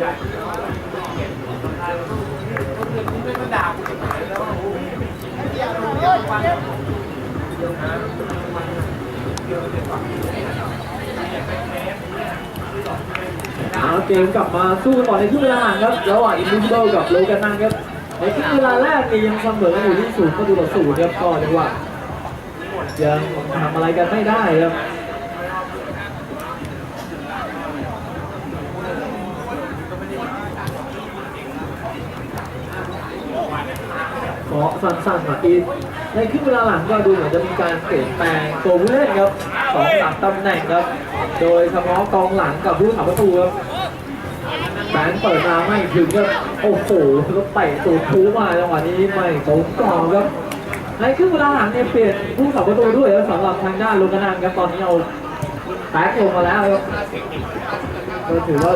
เอาเกมกลับมาสู้กันต่อในครึ่งเวลาหลังครับระหว่างอินดิวิโดกับโลกันนังครับในครึ่งเวลาแรกนี่ยังเสมออยู่ที่ศูนย์ประตูต่อศูนย์ครับก็จังหวะยังทำอะไรกันไม่ได้ครับ เพราะสั้นๆมาอีกในครึ่งเวลาหลังก็ดูเหมือนจะมีการเปลี่ยนแปลงตัวผู้เล่นครับสองสามตำแหน่งครับ โดยเฉพาะกองหลังกับผู้ขับประตูครับแบงเปิดมาไม่ถึงครับโอ้โหแล้วเตะตูดทูมาจังหวะนี้ไม่ตรงกรอบครับ ในครึ่งเวลาหลังเนี่ยเปลี่ยนผู้ขับประตูด้วยสำหรับทางด้านลูกกนันครับตอนนี้เอาแบ็คลงมาแล้วครับก็ถือว่า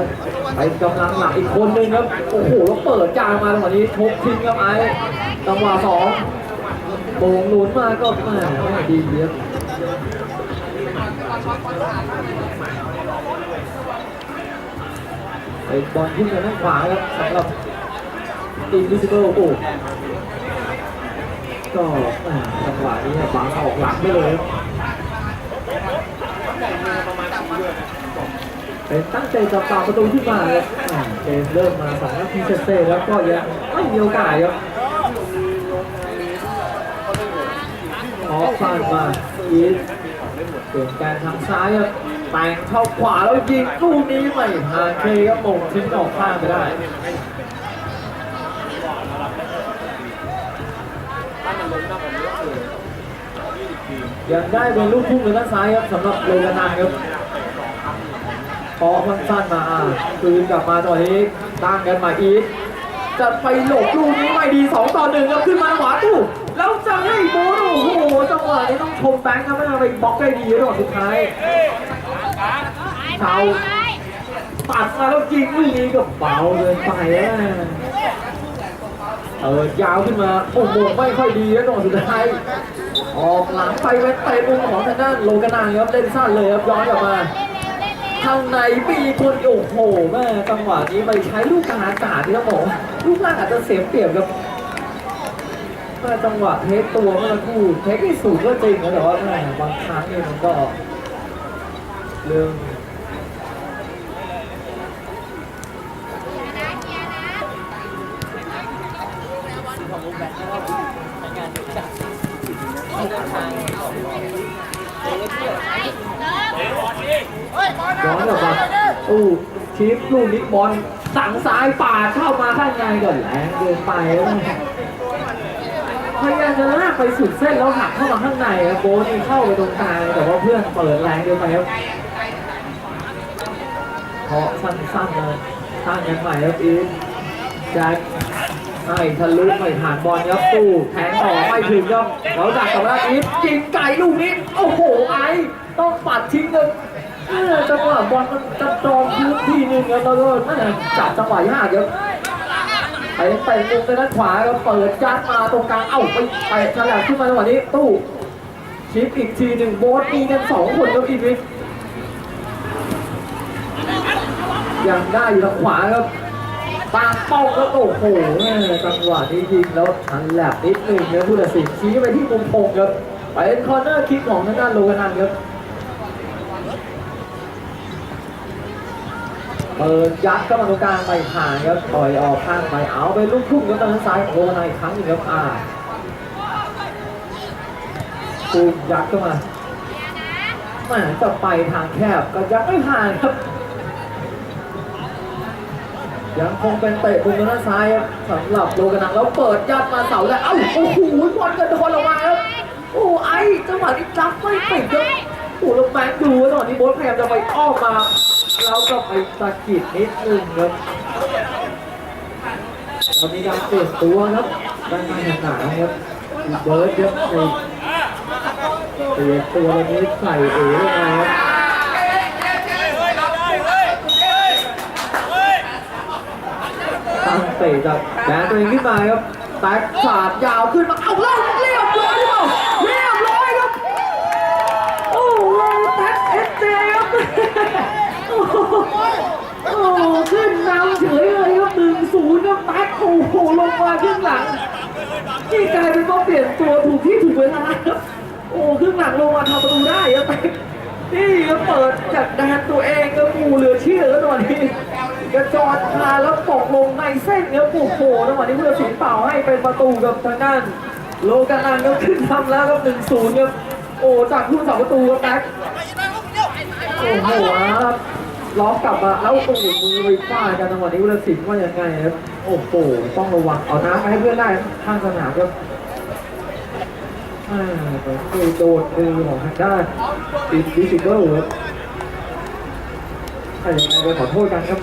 ไปกำลังหลักอีกคนนึงครับ โอ้โห แล้วเปิดกลางมาจังหวะนี้ชกทิ้งครับไอ้ จังหวะสองโป่งหนุนมาก็ม่ไม่ดีครับไอ้บอลขึ้นมาด้านขวาครับสำหรับอินวิซิเบิลโอ้ก็แหม่จังหวะนี้เนี่ยบังออกหลังไปเลยเป็นตั้งใจจะปาประตูขึ้นมาครับแหม่เกมเริ่มมาสองนาทีเสร็จๆแล้วก็ยังไม่มีโอกาสครับ อผ่านมาอีทเปลี่ยนการทางซ้ายครับแต่งเข้าขวาแล้วยิงลูกนี้ไม่ผ่านเคครับมงทิ้งออกข้างไปได้ยังได้เป็นลูกพุ่งเลยด้านซ้ายครับสำหรับโลกานาครับพอมันสั้นมาอ่าคืนกลับมาตอนนี้ตั้งกันมาอีทจะไปหลบลูกนี้ไม่ดี 2 ต่อหนึ่งครับขึ้นมาขวาตู้แล้วจะให้โบ อ้โหจังหวะนี้ต้องชมแบงค์ครับไม่เอาไปบล็อกได้ดีรอบสุดท้ายเชาตัดมาแล้วยิงลูกนี้ก็เบาเกินไปอะเออยาวขึ้นมาโอ้โหไม่ค่อยดีนะตอนสุดท้ายออกหลังไปเว้นเตะมุมของทางด้านโลกานาครับเล่นสั้นเลยครับย้อนกลับมาข้างในมีคนโอ้โหแม่จังหวะนี้ไปใช้ลูกกลางอากาศที่ต้องบอกลูกล่างอาจจะเสียเปรียบครับ แม่จังหวะเทคตัวเมื่อสักครู่เทคที่สูงก็จริงนะแต่ว่าแม่บางครั้งเนี่ยมันก็เรื่องย้อนกลับมาตู้ชิปลูกนี้บอลสั่งซ้ายป่าดเข้ามาข้างในก็แรงเกินไปแล้ว พยายามจะลากไปสุดเส้นแล้วหักเข้ามาข้างในครับโบนี่เข้าไปตรงกลางแต่ว่าเพื่อนเปิดแรงเกินไปครับเพราะสั้นๆเลยตั้งกันใหม่ครับอีฟแจ็คให้ทะลุไม่ผ่านบอลครับตู้แทงต่อไม่ถึงครับแล้วดักกับแล้วอีฟยิงไก่ลูกนี้โอ้โหไอ้ต้องปัดทิ้งเลยเออจังหวะบอลมันจะจองพื้นที่นึงครับแล้วก็นั่นจับจังหวะยากครับ ไปเตะมุมไปด้านขวาแล้วเปิดยัดมาตรงกลางเอ้าไปเตะฉลับขึ้นมาจังหวะนี้ตู้ชิปอีกทีหนึ่งโบสมีกันสองคนครับอีวิกยังได้อยู่ทางขวาครับปางเป้าแล้วโอ้โหแม่จังหวะนี้ยิงแล้วทันแลบนิดหนึ่งนะผู้ตัดสินชี้ไปที่มุมพงครับไปเป็นคอร์เนอร์คิกของทางด้านโลกานันครับ เปิดยัดเข้ามาตรงกลางไปผ่านครับปล่อยออกข้างไปเอาไปลูกทุ่งครับทางซ้ายของโลกานันอีกครั้งหนึงครับอ่าตูยัดเข้ามาแหมจะไปทางแคบก็ยังไม่ผ่านครับ ยังคงเป็นเตะมุมด้านซ้ายครับสำหรับโลกนังแล้วเปิดยัดมาเสาแล้วเอ้าโอ้โหบอลกระโดดออกมาครับโอ้ไอ้จังหวะนี้จับไม่ติดครับโอ้แล้วแมนดูว่าตอนนี้โบ๊ทพยายามจะไปอ้อมมา แล้วก็ไปสะกิดนิดนึงครับเรามีการเปลี่ยนตัวครับด้านในหนาครับเบิร์ดครับในเปลี่ยนตัวนนี้ใส่เอ๋ลงมาครับตั้งเตะจากแดนตัวเองขึ้นมาครับแตกสาดยาวขึ้นมาเอาแล้วเรียบร้อยหรือเปล่าเรียบร้อยครับ โอ้โหแท็กเอสเจครับโอ้โหโอ้โหขึ้นนำเฉยเลยครับหนึ่ง ศูนย์ครับแท็กโอ้โหลงมาครึ่งหลังนี่กลายเป็นต้องเปลี่ยนตัวถูกที่ถูกเวลาครับโอ้ครึ่งหลังลงมาทำประตูได้ครับแท็กนี่ก็เปิดจากแดนตัวเองก็ปูเหลือเชื่อแล้วตอนนี้กระจอดคาแล้วตกลงในเส้นครับโอ้โหจังหวะนี้เพื่อสินเป่าให้เป็นประตูกับทางด้านโลกานันก็ขึ้นทำแล้วครับหนึ่งศูนย์ครับโอ้จากผู้สาประตูครับแท็กโอ้โหครับ ล็อกกลับมาแล้วโอ้โหมือไปฟาดกันจังหวะนี้วุฒิสินว่ายังไงครับโอ้โหต้องระวังเอาน้ำไปให้เพื่อนได้ข้างสนามครับอ่าคือนเคยโดนมือของทางด้านติดดิสิเกิลครับแต่ยังไงไปขอโทษกันครับ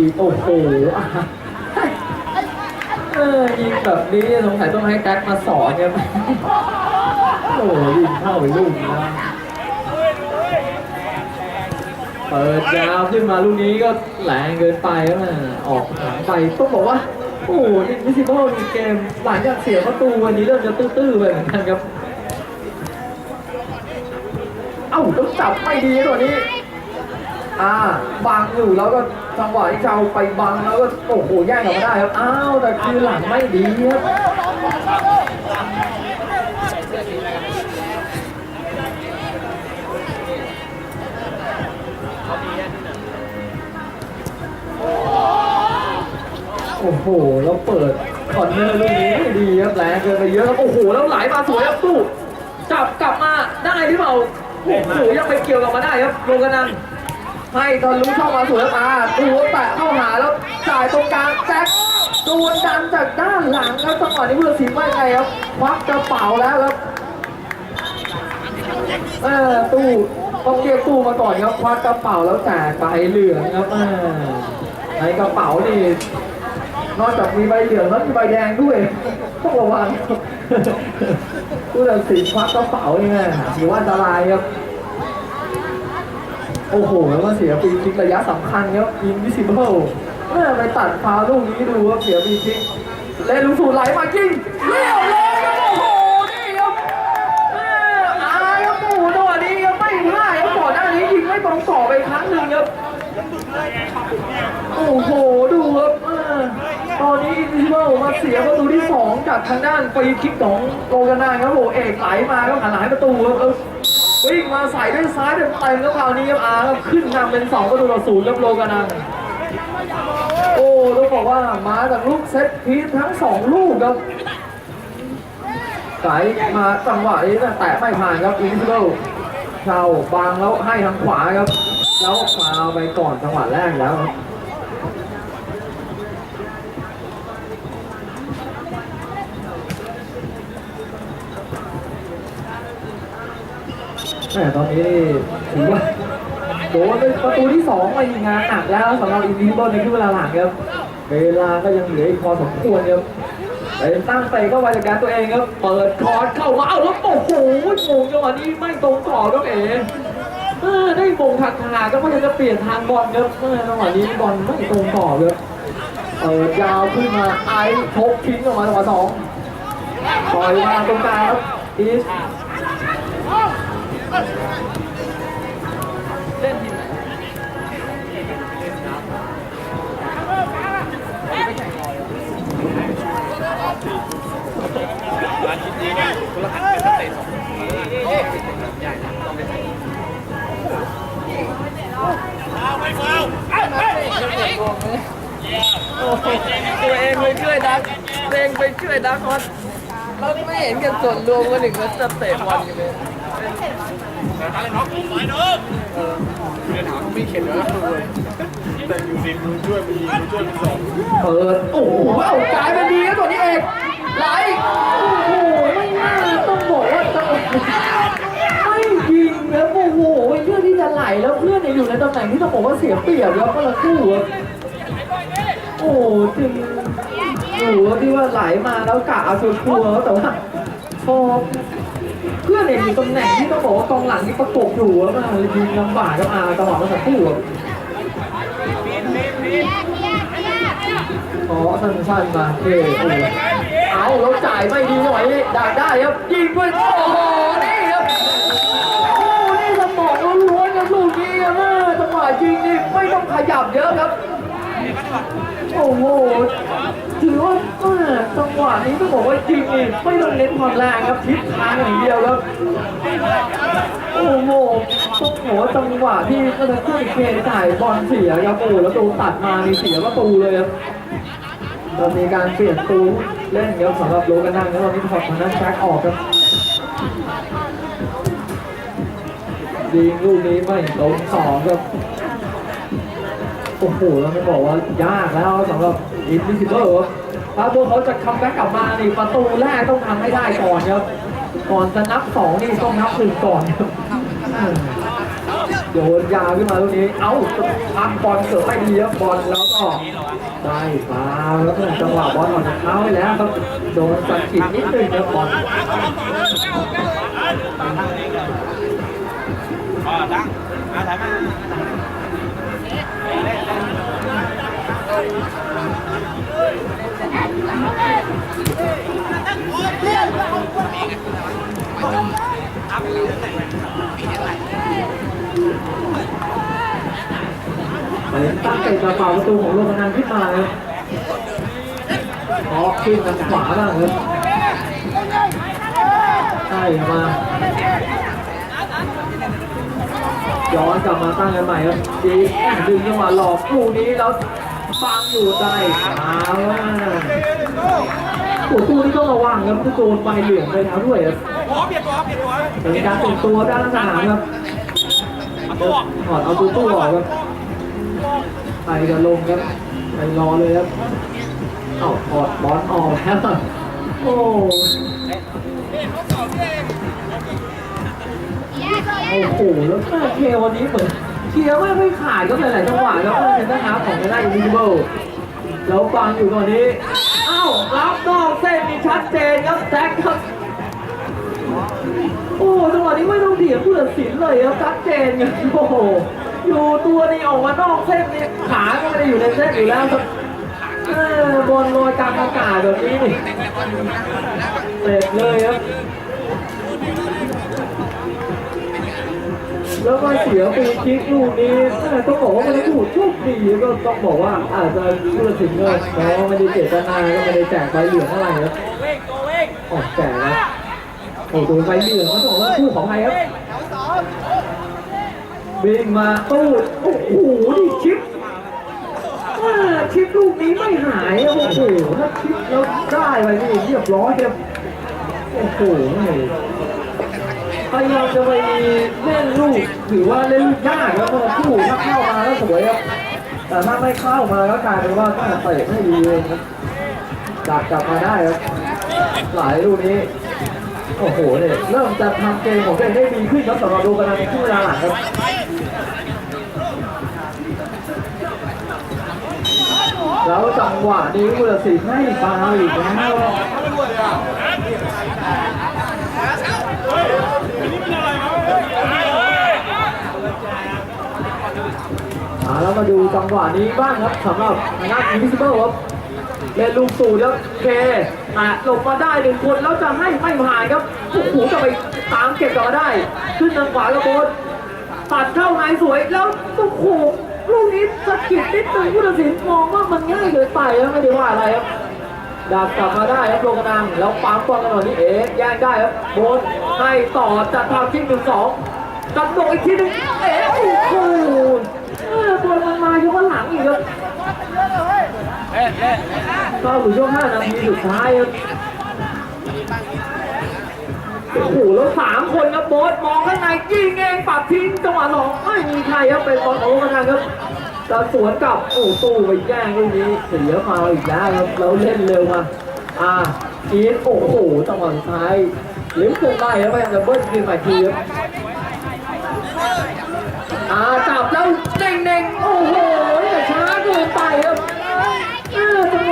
ยิงโอ้โหเออยิงแบบนี้สงสัยต้องให้แท็กมาสอนเนี่ยโอ้โหยิงเข้าไปลูกนะเปิดยาวขึ้นมาลูกนี้ก็แรงเกินไปแล้วนะออกหลังไปต้องบอกว่าโอ้โหอินวิซิเบิลในเกมหลังจากเสียประตูวันนี้เริ่มจะตื้อๆไปเหมือนกันครับ เอ้าต้องจับไม่ดีตัวนี้ อ่าบังอยู่แล้วก็จังหวะที่จะเอาไปบังแล้วก็โอ้โหแย่งกลับมาได้ครับอ้าวแต่คือหลังไม่ดีครับโอ้โหแล้วเปิดคอนเนอร์ลูกนี้ไม่ดีครับแรงเกินไปเยอะครับโอ้โหแล้วไหลมาสวยครับตู้จับกลับมาได้หรือเปล่าโอ้โหยังไปเกี่ยวกลับมาได้ครับลงกันนัน ให้ตอนรู้ช่องมาสวยมาตัวแตะเข้าหาแล้วจ่ายตรงกลางแจ็คโดนดันจากด้านหลังครับจังหวะนี้ผู้ตัดสินว่าไงครับควักกระเป๋าแล้วครับเออตู้ต้องเรียกตู้มาก่อนครับควักกระเป๋าแล้วแจกใบเหลืองครับอในกระเป๋านี่นอกจากมีใบเหลืองแล้วมีใบแดงด้วยต้องระวังผู้ตัดสินควักกระเป๋าเนี่แม่ถือว่าอันตรายครับ โอ้โหแล้วก็เสียฟรีคิกระยะสำคัญครับ invisible เมื่อไปตัดฟาวลูกนี้ดูว่าเสียฟรีคิกเล่นลูกสูไหลมาจริงเรียบร้ยครับโอ้โหนี่ครับเอ่อายครับโอ้โหจัวนี้ยังไม่พลาดครับก่อนหน้านี้ยิงไม่ตรงต่อไปครั้งหนึ่งครับโอ้โหดูครับตอนนี้ invisible มาเสียประตูที่สองจากทางด้านฟรีคิกของโกกานาครับโอ้เอกไหลมาครับหันหลังให้ประตูครับแล้ วิ่งมาใส่ด้วยซ้ายเต็มเต็มแล้วคราวนี้ครับอาครับขึ้นนำเป็นสองประตูต่อศูนย์ครับโลกานังโอ้ต้องบอกว่ามาจากลูกเซตพีททั้งสองลูกครับไก่มาจังหวะนี้นะแตะไม่ผ่านครับอินฟิลเชาบางแล้วให้ทางขวาครับ แล้วฟาวไปก่อนจังหวะแรกแล้วครับ แหมตอนนี้ถือว่าโดนเป็นประตูที่สองมายิงานหนักแล้วสำหรับอินฟิลในครึ่งเวลาหลังครับเวลาก็ยังเหลืออีกพอสมควรครับเป็นตั้งเตะเข้าไปจากการตัวเองครับ เปิดคอร์สเข้ามาเอาแล้วโอ้โหโมงจังหวะนี้ไม่ตรงต่อครับเอ๋เออได้โมงถักขาก็พยายามจะเปลี่ยนทางบอลครับเออจังหวะนี้บอลไม่ตรงต่อครับเปิดยาวขึ้นมาไอซ์ชกทิ้งออกมาจังหวะสองปล่อยมาตรงกลางครับอีส ร้านทีไนะละนน้ำไม่แข่งบอลตัวเองไปช่วยดักตัวเองไปช่วยดักคนเราไม่เห็นกันส่วนรวมกันหนึ่งก็จะเตะบอลกันเลย อะไรน้องกูไปเนาะเดี๋ยวถามไม่เข็ดแล้วเลยแต่อยู่ดิมันช่วยมีนยิงมันช่วยมัสองเออโอ้โหว้าวจ่ายมันดีแล้วตัวนี้เอกไหลโอ้โหไม่น่าต้องบอกว่าตไม่ยิงแล้วโอ้โหเพื่อนที่จะไหลแล้วเพื่อนเนี่ยอยู่ในตำแหน่งที่ต้องบอกว่าเสียเปรียบแล้วก็ระคู่โอ้จึงโอ้โหที่ว่าไหลมาแล้วกะเอาชัวร์แต่ว่าพอ พื่อนเนี่ยอยู่ตำแหน่งที่ต้องบอกว่ากองหลังที่ประกบอยู่แล้วมายิงลำบากกับอาจังหวะเมื่อสักครู่ครับอ๋อสั้นๆมาเท่เอาแล้วจ่ายไม่ดีหน่อยดักได้ครับยิงด้วยโอ้โหนี่ครับโอ้นี่สมองล้วนๆครับลูกนี้ครับเออจังหวะยิงนี่ไม่ต้องขยับเยอะครับโอ้โห ถือว่าจังหวะนี้ต้องบอกว่าจริงนี่ไม่ต้องเน้นความแรงครับทิศทางอย่างเดียวครับโอ้โหต้องบอกว่าจังหวะที่ก็จะขึ้นเกมจ่ายบอลเสียครับโอ้โหแล้วตูตัดมานี่เสียประตูเลยครับเรามีการเปลี่ยนตูเล่นครับสำหรับโลกันนั่งแล้วตอนนี้ถอดมานั้นแจ็คออกครับยิงลูกนี้ไม่ตรงสองครับโอ้โหแล้วไม่บอกว่ายากแล้วสำหรับ อินดิซิเบอร์ครับถ้าพวกเขาจะคัมแบ็กกลับมานี่ประตูแรกต้องทำให้ได้ก่อนครับ ก่อนจะนับสองนี่ต้องนับหนึ่งก่อนครับโยนยาวขึ้นมาตรงนี้ เอ้าพักบอลเกิดไม่ดีครับบอลแล้วก็ได้ฟาวแล้วก็จังหวะบอลออกจากเท้าไปแล้วครับโดนสัดฉิดนิดนึงครับบอลเหมื อนตั้งใจจะเป่าประตูของโลกนันขึ้นมาครับออกขึ้นทางขวาบ้างครับใช่มาย้อนกลับมาตั้งกันใหม่ครับดีดึงจังหวะหลอกลูกนี้แล้วฟังอยู่ได้เอาล่ะโอ้ตู้นี้ต้องระวังครับถ้าโดนใบเหลืองไปแล้วด้วยครับ เป็นการติดตัวด้านสนามครับถอดเอาตู้ตู้ออกครับไปกันลงครับไปรอเลยครับเอ้าถอดบอลออกแล้วโอ้โอ้โหแล้วแม่เควันนี้เหมือนเคลียร์ไม่ไม่ขาดก็หลายๆจังหวะแล้วก็เป็นทหารของไม่ได้อินวิซิเบิลแล้วฟังอยู่ตอนนี้ เอ้ารับนอกเส้นนี่ชัดเจนครับแจ็คครับ โอ้จังหวะนี้ไม่ต้องเถียงผู้ตัดสินเลยครับชัดเจนครับโอ้โหอยู่ตัวนี้ออกมานอกเส้นนี่ขาก็ไม่ได้อยู่ในเส้นอยู่แล้วครับเออบอลลอยกลางอากาศแบบนี้นี่เสร็จเลยครับแล้วมาเสียฟรีคิกลูกนี้เออต้องบอกว่ามันถูกโชคดีก็ต้องบอกว่าอาจจะผู้ตัดสินเงินแม้ว่าไม่ได้เจตนาก็ไม่ได้แจกใบเหลืองอะไรครับออกแจกแล้ว โอ้โหใบเหลืองเขาบอกว่าคู่ของใครครับวิ่งมาตู้โอ้โหนี่ชิปว่าชิปลูกนี้ไม่หายโอ้โหถ้าชิปแล้วได้ไปนี่เรียบร้อยครับโอ้โหพยายามจะไปเล่นลูกถือว่าเล่นลูกยากแล้วเพราะว่าคู่ถ้าเข้ามาแล้วสวยครับแต่ถ้าไม่เข้ามาก็กลายเป็นว่าต้องเตะไม่ดีเลยครับจับกลับมาได้ครับหลายลูกนี้ โอ้โหเนี่ยเริ่มจะทำเกมของตัวเองได้ดีขึ้นครับสำหรับดูกันในช่วงเวลาหลังครับแล้วจังหวะนี้ผู้ตัดสินให้ฟาวล์อีกแล้วอ่าแล้วมาดูจังหวะนี้บ้างครับสำหรับนักอินวิสิเบิลครับเล่นลูกสูดแล้วเค อะหลบมาได้หนึ่งคนแล้วจะให้ไม่ผ่านครับโอ้โหจะไปตามเก็บกลับมาได้ ขึ้นทางขวากระโดดตัดเข้าในสวยแล้วโอ้โหลูกนี้สะกิดนิดนึงผู้ตัดสินมองว่ามันง่ายเกินไปแล้วไม่ได้ว่าอะไรครับดาบกลับมาได้ครับโลกระดังแล้วปั๊มบอลกันหน่อยนี่เอ๋ย่างได้ครับโบนให้ต่อจะทำทิ้งหนึ่งสองจับโดดอีกทีหนึงเอ๋โอ้โหเออบอลมันมายกหลังอีกครับ เอ๊ะเอ๊ะเข้าสู่ช่วง5นาทีสุดท้ายครับโอ้โหแล้วสามคนครับโบสมองข้างในยิงเองปัดทิ้งจังหวะสองไม่มีใครครับเป็นบอลของโลกนะครับจะสวนกลับโอ้ตู้ไปแย่งลูกนี้เสียฟาอีกแล้วครับแล้วเล่นเร็วมาอ่าอีทโอ้โหจังหวะสุดท้ายลิ้มคงไล่แล้วไปจะเบิ้ลคืนมาทีครับอ่าจับแล้วเน่งเน่งๆโอ้โหแต่ช้าเกินไปครับ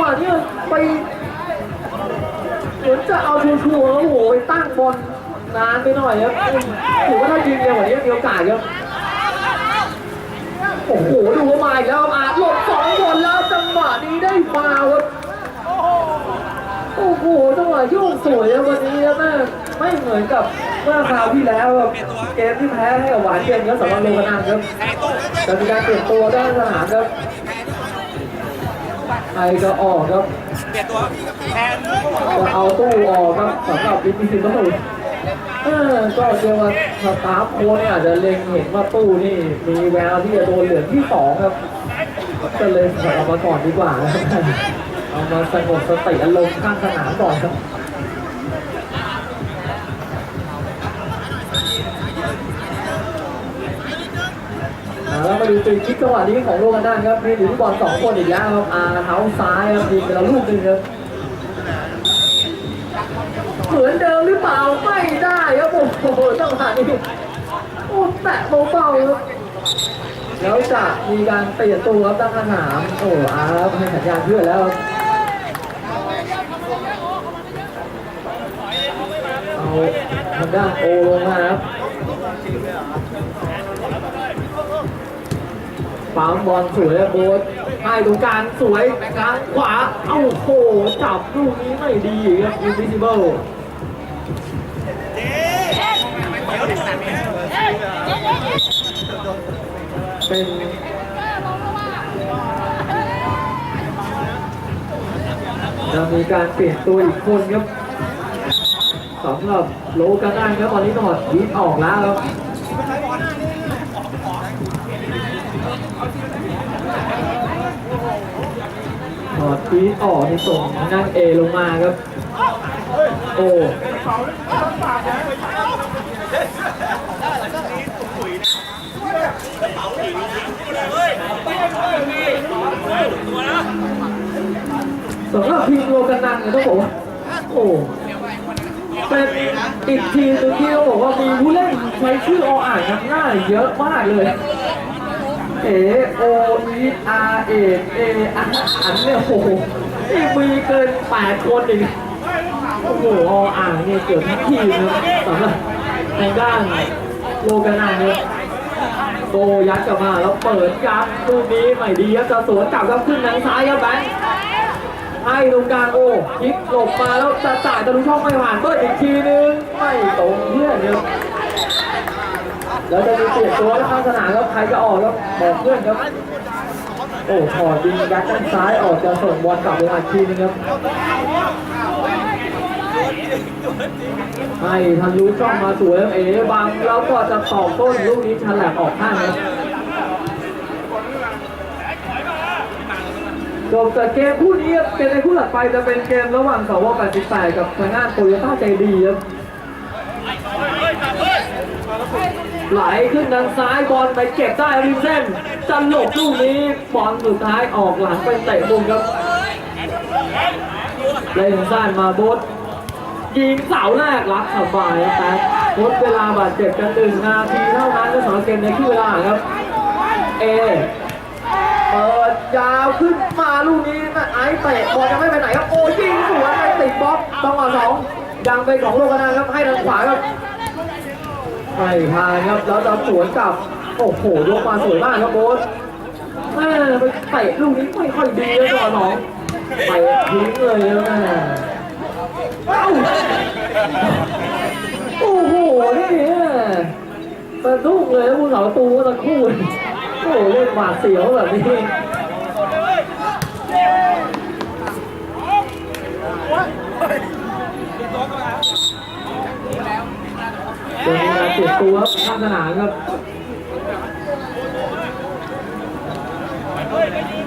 จังหวะนี้ไปเหมือนจะเอาชัวร์แล้วโอ้โหไปตั้งบอลนานไปหน่อยครับถือว่าถ้ายิงเร็วกว่านี้มีโอกาสครับโอ้โหดูว่ามาอีกแล้วอาหลบสองคนแล้วจังหวะนี้ได้ฟาวครับโอ้โหจังหวะโยกสวยครับวันนี้แม่ไม่เหมือนกับเมื่อคราวที่แล้วครับเกมที่แพ้ให้กับหวานเย็นครับสำหรับโลกนังครับจะมีการเปลี่ยนตัวด้านสนามครับ ครจะออกครับเปลี่ยนตัวแทนจะเอาตู้ออกครับสำหรับลิมิซิโน่เออก็เชื่อว่าสตาฟโค้ชเนี่ยอาจจะเล็งเห็นว่าตู้นี่มีแววที่จะโดนเหลืองที่สองครับก็เลยเอามาก่อนดีกว่านะครับเอามาสงบสติอารมณ์ข้างสนามก่อนครับ อ่าแล้วมาดูตีคิกจังหวะนี้ของโลกันด้านครับมีหลุมบอลสองคนอีกแล้วครับอาเท้าซ้ายครับยิงไปแล้วลูกหนึ่งครับเหมือนเดิมหรือเปล่าไม่ได้ครับโอ้โหจังหวะนี้โอ้แตะเบาๆครับแล้วจะมีการเปลี่ยนตัวครับตั้งคำถามโอ้อาครับให้สัญญาณเพื่อนแล้วเอาทางด้านโอลงมาครับ ปั๊มบอลสวยโบ๊ทให้ตรงกลางสวยกลางขวา เอ้าโหจับลูกนี้ไม่ดีครับ invisible เป็นจะมีการเปลี่ยนตัวอีกคนครับสำหรับโลกานันครับตอนนี้ถอดยีดออกแล้วครับ ถอดยีดออกในส่งทางด้านเอลงมาครับ โอ้สำหรับทีมโลกันนันเนี่ยต้องบอกว่าโอ้เป็นอีกทีมหนึงที่ต้องบอกว่ามีผู้เล่นใช้ชื่อออ่านนำหน้าเยอะมากเลย เอโออีอารเอเออันอันเนี่ยโอ้โหนี่มีเกินแปดคนอีกโอ้โหออ่างเนี่ยเกือบทั้งทีมนะสำหรับทางด้านโลกันนันเนี่ยโบยัดกลับมาแล้วเปิดยัดลูกนี้ใหม่ดีครับจะสวนกลับครับขึ้นทางซ้ายครับแบงค์ให้ตรงกลางโอ้พลิกหลบมาแล้วจะจ่ายตะลุช่องไม่ผ่านเปิดอีกทีนึงไม่ตรงเพื่อนครับ แล้วจะมีเปลี่ยนตัวแล้วข้างสนามครับใครจะออกครับบอกเพื่อนครับ โอ้ถอดยิงยัดด้านซ้ายออกจะส่งบอลกลับไปอีกทีนึงครับให้ทะลุช่องมาสวยเอ๋บังแล้วก็จะตอกต้นลูกนี้ฉลับออกข้างครับจบจากเกมคู่นี้ครับเกมในคู่หลักไปจะเป็นเกมระหว่างสว88กับทางด้านโตโยต้าใจดีครับ ไหลขึ้นทางซ้ายบอลไปเก็บได้ริมเส้นจะหลบลูกนี้บอลสุดท้ายออกหลังไปเตะมุมครับเล่นสั้นมาโบสยิงเสาแรกรับสบายครับแต่ลดเวลาบาดเจ็บกันหนึ่งนาทีเท่านั้นก็สำหรับเกมในครึ่งเวลาครับ เอเปิดยาวขึ้นมาลูกนี้นะไอ้เตะบอลยังไม่ไปไหนครับโอ้ยิงสวนไปติดบล็อกจังหวะสองยังไปของโลกนาครับให้ทางขวาครับ ไม่พานครับแล้วจะสวนกลับ โอ้โหยกมาสวยมากครับโบ๊ทแม่ไปเตะลูกนี้ไม่ค่อยดีเลยตัวน้องไปทิ้งเลยนะแม่เอ้าโอ้โหนี่สะดุ้งเลยนะผู้สาวประตูก็ตะคู่โอ้โหเล่นหวาดเสียวแบบนี้เดี๋ยวมีการ เปลี่ยนตัวข้างสนามครับ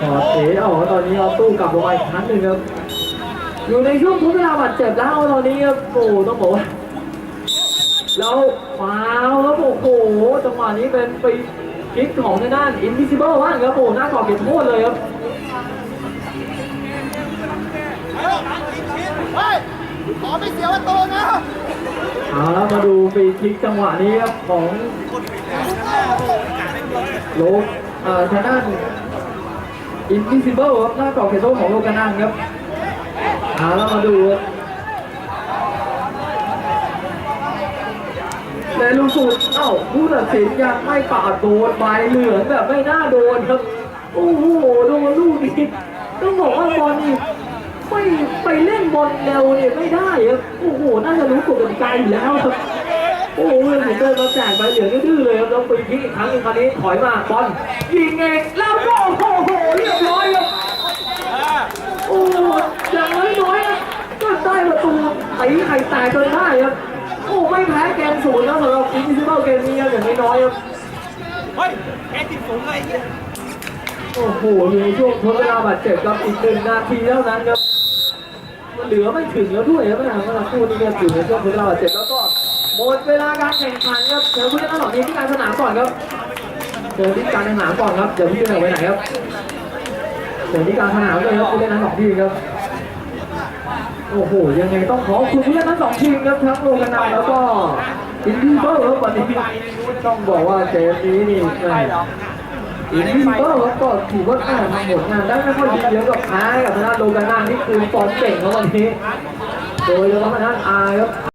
พอเทออกตอนนี้เอาตู้กลับลงมาอีกครั้งหนึ่งครับ อยู่ในช่วงทดเวลาบาดเจ็บแล้วตอนนี้ครับโอ้ต้องบอกว่าแล้วฟาวครับโอ้โหจังหวะนี้เป็นไปคลิกของทางด้าน Invisible ว่างครับโอ้หน้ากรอบเก็บโทษเลยครับขอไม่เสียประตูนะ เอาแล้วมาดูฟรีคิกจังหวะนี้ครับของโลกเอ่อทางด้าน Invisible ครับหน้ากรอบเก็บโทษของโลกานังครับเอาแล้วมาดูในลูกสุดเอ้าผู้ตัดสินยังไม่ปาดโดนใบเหลืองแบบไม่น่าโดนครับ โอ้โห โดนลูกนี้ต้องบอกว่าบอลนี่ ไม่ไปเล่นบอลเร็วเนี่ยไม่ได้ครับโอ้โหน่าจะรู้กฎกติกาอยู่แล้วครับโอ้โหเห็นเดินมาแจกใบเหลืองดื้อๆเลยครับแล้วฟรีคิกอีกครั้งหนึงคราวนี้ถอยมาบอลยิงเองแล้วก็โอ้โหเรียบร้อยครับโอ้อย่างน้อยๆนะก็ได้ประตูตีไข่แตกจนได้ครับโอ้ไม่แพ้เกมศูนย์แล้วสำหรับอินดิซิเบิลเกมนี้ครับอย่างน้อยๆครับเฮ้ยแกติดสูงเลยไอ้เหี้ยโอ้โหอยู่ในช่วงทดเวลาบาดเจ็บครับอีกหนึ่งนาทีเท่านั้นครับมัน เหลือไม่ถึงแล้วด้วยครับนะเมื่อคู่นี้ครับอยู่ในช่วงทดเวลาบาดเจ็บแล้วก็หมดเวลาการแข่งขันครับเดี๋ยวผู้เล่นทั้งสองทีมที่การสนามก่อนครับเชิญที่การสนามก่อนครับเดี๋ยวพี่จะไปไหนครับเชิญที่การสนามเลยครับผู้เล่นทั้งสองทีมครับโอ้โหยังไงต้องขอบคุณผู้เล่นทั้งสองทีมครับทั้งโลกนาแล้วก็อินดี้เบิลครับวันนี้ต้องบอกว่าเกมนี้นี่ แม่อินดี้เบิลครับก็ถือว่าอ่าทำผลงานได้ไม่ค่อยดีเยอะกับแพ้กับทางด้านโลกาน่านี่คือฟอร์มเก่งครับวันนี้โดยเฉพาะทางด้านอาร์ครับ